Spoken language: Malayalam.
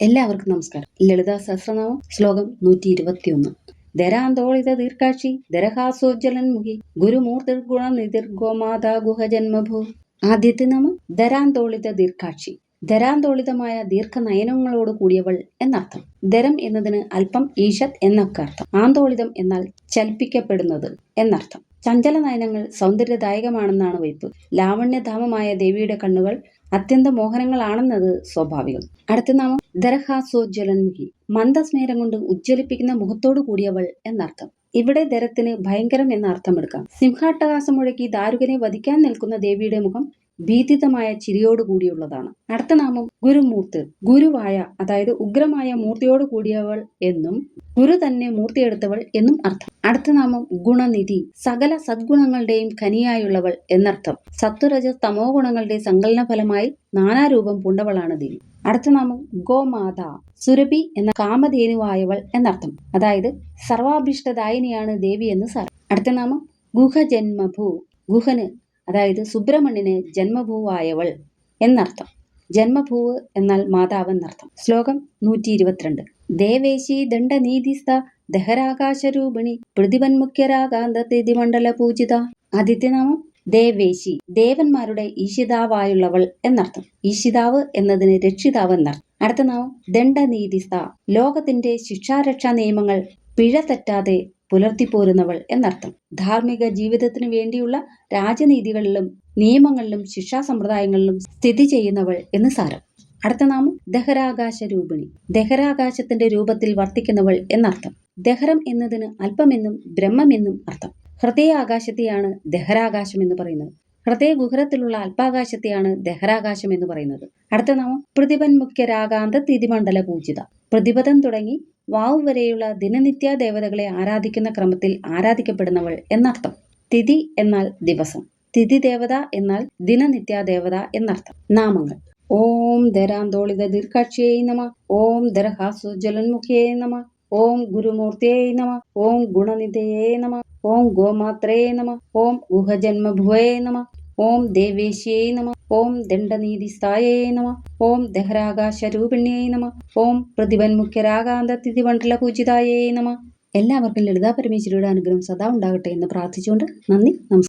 എല്ലാവർക്കും നമസ്കാരം. ലളിതാ സഹസ്രനാമം ശ്ലോകം നൂറ്റി ഇരുപത്തിയൊന്ന് ധരാന്തോളിത ദീർഘാക്ഷി ധരഹാസോജ്വലൻ മുഖി ഗുരുമൂർത്തിർഗുണ നിതിർഗോമാതാ ഗുഹജന്മഭൂ ആദ്യത്തെ നമ ധരാന്തോളിത ദീർഘാക്ഷി. ധരാന്തോളിതമായ ദീർഘനയനങ്ങളോട് കൂടിയവൾ എന്നർത്ഥം. ധരം എന്നതിന് അല്പം ഈഷത് എന്നൊക്കെ അർത്ഥം. ആന്തോളിതം എന്നാൽ ചലിപ്പിക്കപ്പെടുന്നത് എന്നർത്ഥം. ചഞ്ചല നയനങ്ങൾ സൗന്ദര്യദായകമാണെന്നാണ് വയ്പ് ലാവണ്യധാമമായ ദേവിയുടെ കണ്ണുകൾ അത്യന്ത മോഹനങ്ങളാണെന്നത് സ്വാഭാവികം. അടുത്ത നാമം ദരഹാസോജ്വലൻമുഖി മന്ദസ്മേരം കൊണ്ട് ഉജ്ജ്വലിപ്പിക്കുന്ന മുഖത്തോടു കൂടിയവൾ എന്നർത്ഥം. ഇവിടെ ദരത്തിന് ഭയങ്കരം എന്ന അർത്ഥമെടുക്കാം സിംഹാട്ടഹാസം മുഴക്കി ദാരുകനെ വധിക്കാൻ നിൽക്കുന്ന ദേവിയുടെ മുഖം ഭീതിതമായ ചിരിയോടുകൂടിയുള്ളതാണ് അടുത്ത നാമം ഗുരുമൂർത്തി. ഗുരുവായ അതായത് ഉഗ്രമായ മൂർത്തിയോട് കൂടിയവൾ എന്നും ഗുരു തന്നെ മൂർത്തിയെടുത്തവൾ എന്നും അർത്ഥം. അടുത്ത നാമം ഗുണനിധി. സകല സദ്ഗുണങ്ങളുടെയും ഖനിയായുള്ളവൾ എന്നർത്ഥം. സത്വരജ തമോ ഗുണങ്ങളുടെ സങ്കലന ഫലമായി നാനാരൂപം പൂണ്ടവളാണ് ദേവി അടുത്ത നാമം ഗോമാത. സുരഭി എന്ന കാമധേനുവായവൾ എന്നർത്ഥം. അതായത് സർവാഭിഷ്ടദായിനിയാണ് ദേവി എന്ന് സാർ അടുത്ത നാമം ഗുഹജന്മഭൂ. ഗുഹന് അതായത് സുബ്രഹ്മണ്യന് ജന്മഭൂവായവൾ എന്നർത്ഥം. ജന്മഭൂവ് എന്നാൽ മാതാവ് എന്നർത്ഥം ശ്ലോകം നൂറ്റി ഇരുപത്തിരണ്ട് ദേവേശി ദണ്ഡനീതിസ്ഥ ദഹരാകാശരൂപിണി പ്രതിപന്മുഖ്യരാകാന്ത മണ്ഡല പൂജിത ആദിത്യനാമം ദേവേശി. ദേവന്മാരുടെ ഈശിതാവായുള്ളവൾ എന്നർത്ഥം. ഈശിതാവ് എന്നതിന് രക്ഷിതാവ് എന്നർത്ഥം. അടുത്ത നാമം ദണ്ഡനീതിസ്ഥ. ലോകത്തിന്റെ ശിക്ഷാരക്ഷാ നിയമങ്ങൾ പിഴ തെറ്റാതെ പുലർത്തിപ്പോരുന്നവൾ എന്നർത്ഥം. ധാർമ്മിക ജീവിതത്തിനു വേണ്ടിയുള്ള രാജനീതികളിലും നിയമങ്ങളിലും ശിക്ഷാ സമ്പ്രദായങ്ങളിലും സ്ഥിതി ചെയ്യുന്നവൾ എന്ന് സാരം. അടുത്ത നാമം ദഹരാകാശ രൂപിണി ദഹരാകാശത്തിന്റെ രൂപത്തിൽ വർത്തിക്കുന്നവൾ എന്നർത്ഥം. ദഹരം എന്നതിന് അല്പമെന്നും ബ്രഹ്മമെന്നും അർത്ഥം. ഹൃദയാകാശത്തെയാണ് ദഹരാകാശം എന്ന് പറയുന്നത്. ഹൃദയ ഗുഹരത്തിലുള്ള അല്പാകാശത്തെയാണ് ദഹരാകാശം എന്ന് പറയുന്നത്. അടുത്ത നാമം പ്രതിപൻ മുഖ്യരാകാന്ത തിരിമണ്ഡല പൂജിത പ്രതിപദം തുടങ്ങി വാവ് വരെയുള്ള ദിനനിത്യ ദേവതകളെ ആരാധിക്കുന്ന ക്രമത്തിൽ ആരാധിക്കപ്പെടുന്നവൾ എന്നർത്ഥം. തിഥി എന്നാൽ ദിവസം. തിഥി ദേവത എന്നാൽ ദിനനിത്യ ദേവത എന്നർത്ഥം. നാമങ്ങൾ. ഓം ധരാന്തോളിത ദീർഘാക്ഷിയേ നമ. ഓം ധരഹാസുജലന്മുഖിയേ നമ. ഓം ഗുരുമൂർത്തിയേ നമ ഓം ഗുണനിധയേ നമ ഓം ഗോമാത്രേ നമ ഓം ഗുഹജന്മഭുവേ നമ ഓം ദേവേശ്യേ നമ ഓം ദണ്ഡനീതിസ്ഥായേ നമ ഓം ദഹരാകാശരൂപിണ്യേ നമ ഓം പ്രതിപന്മുഖ്യരാകാന്ത തിഥിമണ്ഡല പൂജിതായേ നമ. എല്ലാവർക്കും ലളിതാ പരമേശ്വരിയുടെ അനുഗ്രഹം സദാ ഉണ്ടാകട്ടെ എന്ന് പ്രാർത്ഥിച്ചുകൊണ്ട് നന്ദി നമസ്കാരം.